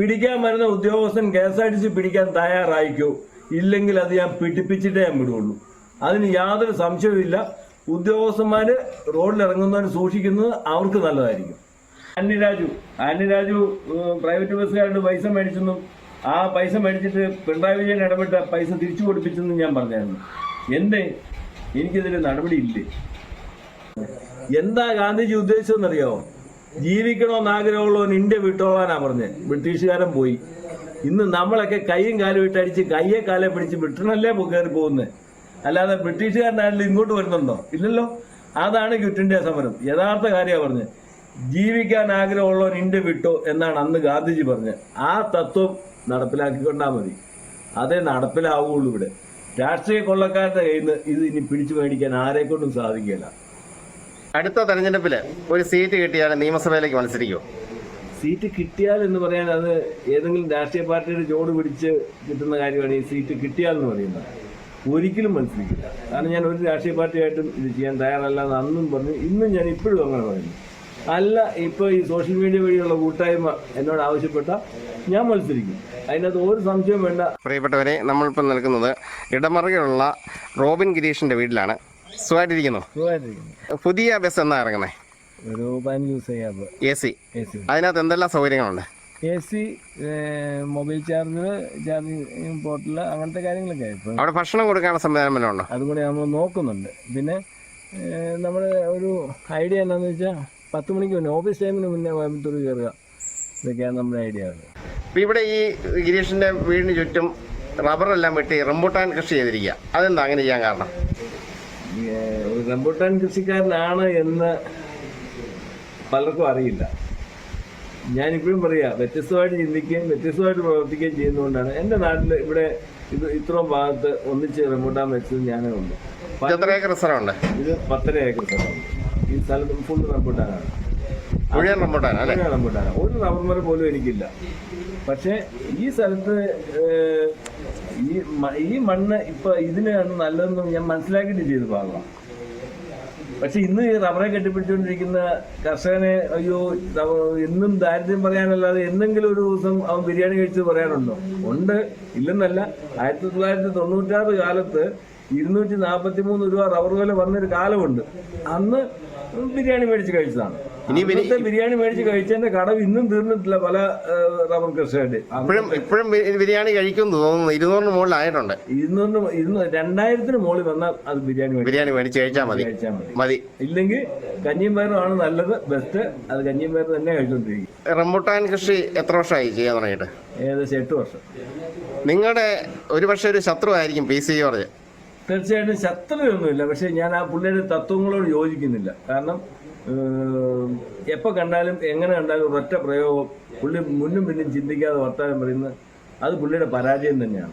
പിടിക്കാൻ വരുന്ന ഉദ്യോഗസ്ഥൻ K S R T C പിടിക്കാൻ തയ്യാറായിക്കോ? ഇല്ലെങ്കിൽ അത് ഞാൻ പിടിപ്പിച്ചിട്ടേ ഞാൻ വിടുള്ളൂ. അതിന് യാതൊരു സംശയവുമില്ല. ഉദ്യോഗസ്ഥന്മാര് റോഡിലിറങ്ങുന്നവർ സൂക്ഷിക്കുന്നത് അവർക്ക് നല്ലതായിരിക്കും. അന്യരാജു രാജു ആന്റി രാജു പ്രൈവറ്റ് ബസ്സുകാരുടെ പൈസ മേടിച്ചെന്നും ആ പൈസ മേടിച്ചിട്ട് പിണറായി വിജയൻ ഇടപെട്ട പൈസ തിരിച്ചു കൊടുപ്പിച്ചെന്നും ഞാൻ പറഞ്ഞായിരുന്നു. എന്തേ? എനിക്കിതിൽ നടപടിയില്ലേ? എന്താ ഗാന്ധിജി ഉദ്ദേശിച്ചതെന്നറിയാമോ ജീവിക്കണമെന്ന് ആഗ്രഹമുള്ളവൻ ഇന്ത്യ വിട്ടോളാനാ പറഞ്ഞത് ബ്രിട്ടീഷുകാരൻ പോയി. ഇന്ന് നമ്മളൊക്കെ കൈയും കാലും ഇട്ടടിച്ച് കയ്യെ കാലെ പിടിച്ച് ബ്രിട്ടനല്ലേ കയറി പോകുന്നത് അല്ലാതെ ബ്രിട്ടീഷുകാരനായാലും ഇങ്ങോട്ട് വരുന്നുണ്ടോ? ഇല്ലല്ലോ. അതാണ് ക്വിറ്റ് ഇന്ത്യ സമരം. യഥാർത്ഥ കാര്യമാണ് പറഞ്ഞത് ജീവിക്കാൻ ആഗ്രഹമുള്ളവൻ ഇന്ത്യ വിട്ടോ എന്നാണ് അന്ന് ഗാന്ധിജി പറഞ്ഞത് ആ തത്വം നടപ്പിലാക്കിക്കൊണ്ടാ മതി. അതേ നടപ്പിലാവുള്ളൂ ഇവിടെ. രാഷ്ട്രീയ കൊള്ളക്കാരുടെ കയ്യിൽ നിന്ന് ഇത് ഇനി പിടിച്ചു മേടിക്കാൻ ആരെക്കൊണ്ടും സാധിക്കില്ല അടുത്ത തെരഞ്ഞെടുപ്പിൽ ഒരു സീറ്റ് കിട്ടിയാൽ നിയമസഭയിലേക്ക് മത്സരിക്കുമോ സീറ്റ് കിട്ടിയാൽ എന്ന് പറയാൻ അത് ഏതെങ്കിലും രാഷ്ട്രീയ പാർട്ടിയുടെ ചോട് പിടിച്ച് കിട്ടുന്ന കാര്യമാണ് ഈ സീറ്റ് കിട്ടിയാൽ എന്ന് പറയുന്നത്. ഒരിക്കലും മത്സരിക്കില്ല. കാരണം ഞാൻ ഒരു രാഷ്ട്രീയ പാർട്ടിയായിട്ടും ഇത് ചെയ്യാൻ തയ്യാറല്ല എന്ന് അന്നും പറഞ്ഞു. ഇന്നും ഞാൻ ഇപ്പോഴും അങ്ങനെ പറയുന്നു. അല്ല ഇപ്പോൾ ഈ സോഷ്യൽ മീഡിയ വഴിയുള്ള കൂട്ടായ്മ എന്നോട് ആവശ്യപ്പെട്ട ഞാൻ മത്സരിക്കും. അതിനകത്ത് ഒരു സംശയവും വേണ്ട. പ്രിയപ്പെട്ടവരെ നമ്മളിപ്പോൾ നിൽക്കുന്നത് ഇടമറുകയുള്ള റോബിൻ ഗിരീഷിന്റെ വീട്ടിലാണ്. സുഖമായിട്ടിരിക്കുന്നു. പുതിയ ബസ് എന്നാ ഇറങ്ങുന്നത് ഒരു പതിനഞ്ച് എ സി അതിനകത്ത് എന്തെല്ലാം സൗകര്യങ്ങളുണ്ട്? A C mobile charger charging portal അങ്ങനത്തെ കാര്യങ്ങളൊക്കെ അവിടെ ഭക്ഷണം കൊടുക്കാനുള്ള സംവിധാനം വല്ലതും ഉണ്ടോ? അതുകൂടെ കൂടി നമ്മൾ നോക്കുന്നുണ്ട്. പിന്നെ നമ്മൾ ഒരു ഐഡിയ എന്താണെന്ന് വെച്ചാൽ പത്ത് മണിക്ക് മുന്നേ ഓഫീസ് ടൈമിന് മുന്നേ കോയമ്പത്തൂർ കയറുക ഇതൊക്കെയാണ് നമ്മുടെ ഐഡിയ ഇപ്പം ഇവിടെ ഈ ഗിരീഷിന്റെ വീടിന് ചുറ്റും റബ്ബറെല്ലാം വെട്ടി റംബൂട്ടാൻ കൃഷി ചെയ്തിരിക്കുക. അതെന്താ? അങ്ങനെ ചെയ്യാൻ കാരണം? ഒരു റംബുട്ടാൻ കൃഷിക്കാരനാണ് എന്ന് പലർക്കും അറിയില്ല. ഞാൻ ഞാനിപ്പോഴും പറയാ വ്യത്യസ്തമായിട്ട് ചിന്തിക്കുകയും വ്യത്യസ്തമായിട്ട് പ്രവർത്തിക്കുകയും ചെയ്യുന്നതുകൊണ്ടാണ് എന്റെ നാട്ടിൽ ഇവിടെ ഇത് ഇത്രയും ഭാഗത്ത് ഒന്നിച്ച് റംബുട്ടാൻ വെച്ചത് ഞാനേ ഉണ്ട് എത്ര ഏക്കർ സ്ഥലമുണ്ട്? ഇത് പത്തര ഏക്കർ സ്ഥലമാണ് ഈ സ്ഥലത്ത് ഫുൾ റംബുട്ടാനാണ്. മുഴുവൻ റംബുട്ടാനാണ് ഒരു റബ്ബർ മരം പോലും എനിക്കില്ല. പക്ഷേ ഈ സ്ഥലത്ത് ഈ മണ്ണ് ഇപ്പൊ ഇതിനാണ് നല്ലതെന്ന് ഞാൻ മനസ്സിലാക്കിയിട്ട് ചെയ്ത് ഭാഗമാണ്. പക്ഷെ ഇന്ന് ഈ റബ്ബറെ കെട്ടിപ്പിടിച്ചുകൊണ്ടിരിക്കുന്ന കർഷകനെ അയ്യോ എന്നും ദാരിദ്ര്യം പറയാനല്ലാതെ എന്തെങ്കിലും ഒരു ദിവസം അവൻ ബിരിയാണി കഴിച്ചത് പറയാനുണ്ടോ ഉണ്ട്. ഇല്ലെന്നല്ല. ആയിരത്തി തൊള്ളായിരത്തി തൊണ്ണൂറ്റാറ് കാലത്ത് ഇരുന്നൂറ്റി നാൽപ്പത്തി മൂന്ന് രൂപ റബ്ബർ വില വന്നൊരു കാലമുണ്ട്. അന്ന് ബിരിയാണി മേടിച്ച് കഴിച്ചതാണ്. ഇനി ബിരി- ബിരിയാണി മേടിച്ച് കഴിച്ചതിന്റെ കടവ് ഇന്നും തീർന്നിട്ടില്ല പല റബർ റബ്ബർ കർഷകരുടെ ഇപ്പോഴും ഇപ്പോഴും ബിരിയാണി കഴിക്കുന്നു തോന്നുന്നു. ഇരുന്നൂറിന് മുകളിലായിട്ടുണ്ട്. ഇരുന്നൂറിന് ഇരുന്നൂറ് രണ്ടായിരത്തിന് മുകളിൽ വന്നാൽ അത് ബിരിയാണി ബിരിയാണി മേടിച്ച് കഴിച്ചാൽ മതി. മതി. മതി. ഇല്ലെങ്കിൽ കഞ്ഞിയും പയറുമാണ് നല്ലത് ബെസ്റ്റ് അത് കഞ്ഞിയും പയർ തന്നെ കഴിച്ചുകൊണ്ടിരിക്കും റംബൂട്ടാൻ കൃഷി എത്ര വർഷമായി ചെയ്യാൻ തുടങ്ങിയിട്ട്? ഏകദേശം എട്ട് വർഷം. നിങ്ങളുടെ ഒരു പക്ഷേ ഒരു ശത്രു ആയിരിക്കും പി സി ജോർജ് തീർച്ചയായിട്ടും ശത്രുതയൊന്നുമില്ല പക്ഷെ ഞാൻ ആ പുള്ളിയുടെ തത്വങ്ങളോട് യോജിക്കുന്നില്ല. കാരണം എപ്പോൾ കണ്ടാലും എങ്ങനെ കണ്ടാലും ഒറ്റ പ്രയോഗം പുള്ളി മുന്നും പിന്നും ചിന്തിക്കാതെ വർത്താനം പറയുന്നത് അത് പുള്ളിയുടെ പരാജയം തന്നെയാണ്.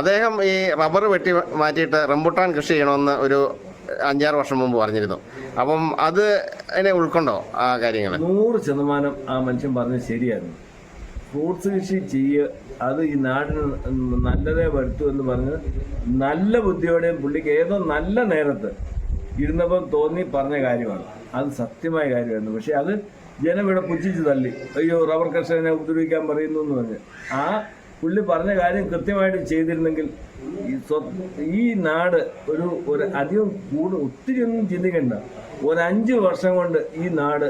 അദ്ദേഹം ഈ റബ്ബർ വെട്ടി മാറ്റിയിട്ട് റംബുട്ടാൻ കൃഷി ചെയ്യണമെന്ന് ഒരു അഞ്ചാറ് വർഷം മുമ്പ് പറഞ്ഞിരുന്നു. അപ്പം അത് അതിനെ ഉൾക്കൊണ്ടോ ആ കാര്യങ്ങൾ നൂറ് ശതമാനം ആ മനുഷ്യൻ പറഞ്ഞത് ശരിയായിരുന്നു. ഫ്രൂട്ട്സ് കൃഷി ചെയ്യുക അത് ഈ നാടിന് നല്ലതേ വരുത്തൂ എന്ന് പറഞ്ഞ് നല്ല ബുദ്ധിയോടെയും പുള്ളിക്ക് ഏതോ നല്ല നേരത്ത് ഇരുന്നപ്പം തോന്നി പറഞ്ഞ കാര്യമാണ്. അത് സത്യമായ കാര്യമായിരുന്നു. പക്ഷെ അത് ജനം ഇവിടെ പുച്ഛിച്ച് തള്ളി. അയ്യോ റബ്ബർ കർഷകനെ ഉപദ്രവിക്കാൻ പറയുന്നു എന്ന് പറഞ്ഞ്. ആ പുള്ളി പറഞ്ഞ കാര്യം കൃത്യമായിട്ട് ചെയ്തിരുന്നെങ്കിൽ ഈ നാട് ഒരു ഒരു അധികം കൂടുതൽ ഒത്തിരി ഒന്നും ചിന്തിക്കണ്ട. ഒരു അഞ്ച് വർഷം കൊണ്ട് ഈ നാട്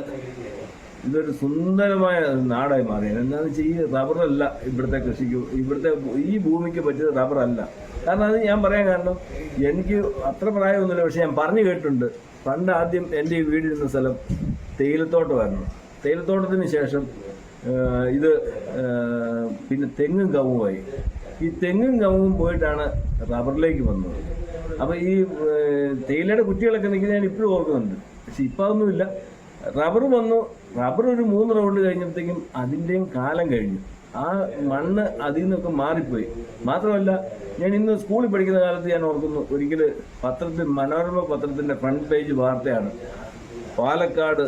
ഇതൊരു സുന്ദരമായ നാടായി മാറി. എന്താണെന്ന് വെച്ചാൽ ഈ റബ്ബറല്ല ഇവിടുത്തെ കൃഷിക്ക് ഇവിടുത്തെ ഈ ഭൂമിക്ക് പറ്റിയത് റബ്ബറല്ല. കാരണം അത് ഞാൻ പറയാൻ കാരണം എനിക്ക് അത്ര പ്രായമൊന്നുമില്ല പക്ഷെ ഞാൻ പറഞ്ഞു കേട്ടിട്ടുണ്ട്. പണ്ട് ആദ്യം എന്റെ ഈ വീടിരുന്ന സ്ഥലം തേയിലത്തോട്ടമായിരുന്നു. തേയിലത്തോട്ടത്തിന് ശേഷം ഇത് പിന്നെ തെങ്ങും കവുമായി ഈ തെങ്ങും കവും പോയിട്ടാണ് റബ്ബറിലേക്ക് വന്നത്. അപ്പോൾ ഈ തേയിലയുടെ കുറ്റികളൊക്കെ നിൽക്കുന്നത് ഞാൻ ഇപ്പോഴും ഓർക്കുന്നുണ്ട്. പക്ഷെ ഇപ്പം അതൊന്നുമില്ല. റബ്ബർ വന്നു. റബ്ബർ ഒരു മൂന്ന് റൗണ്ട് കഴിഞ്ഞപ്പോഴത്തേക്കും അതിന്റെയും കാലം കഴിഞ്ഞു. ആ മണ്ണ് അതിൽ നിന്നൊക്കെ മാറിപ്പോയി. മാത്രമല്ല ഞാൻ ഇന്ന് സ്കൂളിൽ പഠിക്കുന്ന കാലത്ത് ഞാൻ ഓർക്കുന്നു ഒരിക്കൽ പത്രത്തിൽ മനോരമ പത്രത്തിന്റെ ഫ്രണ്ട് പേജ് വാർത്തയാണ്. പാലക്കാട്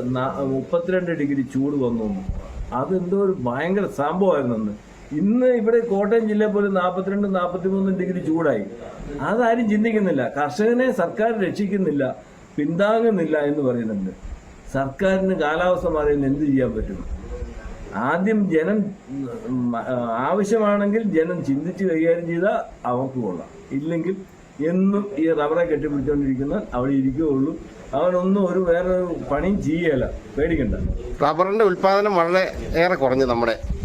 മുപ്പത്തിരണ്ട് ഡിഗ്രി ചൂട് വന്നു അത് അതെന്തോ ഒരു ഭയങ്കര സംഭവമായിരുന്നു അന്ന്. ഇന്ന് ഇവിടെ കോട്ടയം ജില്ലയിൽ പോലും നാൽപ്പത്തിരണ്ട് നാൽപ്പത്തിമൂന്ന് ഡിഗ്രി ചൂടായി. അതാരും ചിന്തിക്കുന്നില്ല. കർഷകനെ സർക്കാർ രക്ഷിക്കുന്നില്ല പിന്താങ്ങുന്നില്ല എന്ന് പറയുന്നുണ്ട്. സർക്കാരിന് കാലാവസ്ഥ മാറിയാൽ എന്ത് ചെയ്യാൻ പറ്റും? ആദ്യം ജനം ആവശ്യമാണെങ്കിൽ ജനം ചിന്തിച്ച് കൈകാര്യം ചെയ്താൽ അവർക്ക് കൊള്ളാം. ഇല്ലെങ്കിൽ എന്നും ഈ റബ്ബറെ കെട്ടിപ്പിടിച്ചുകൊണ്ടിരിക്കുന്ന അവിടെ ഇരിക്കുകയുള്ളൂ. അവനൊന്നും ഒരു വേറെ പണിയും ചെയ്യല. പേടിക്കണ്ട. റബ്ബറിന്റെ ഉൽപാദനം വളരെ ഏറെ കുറഞ്ഞു നമ്മുടെ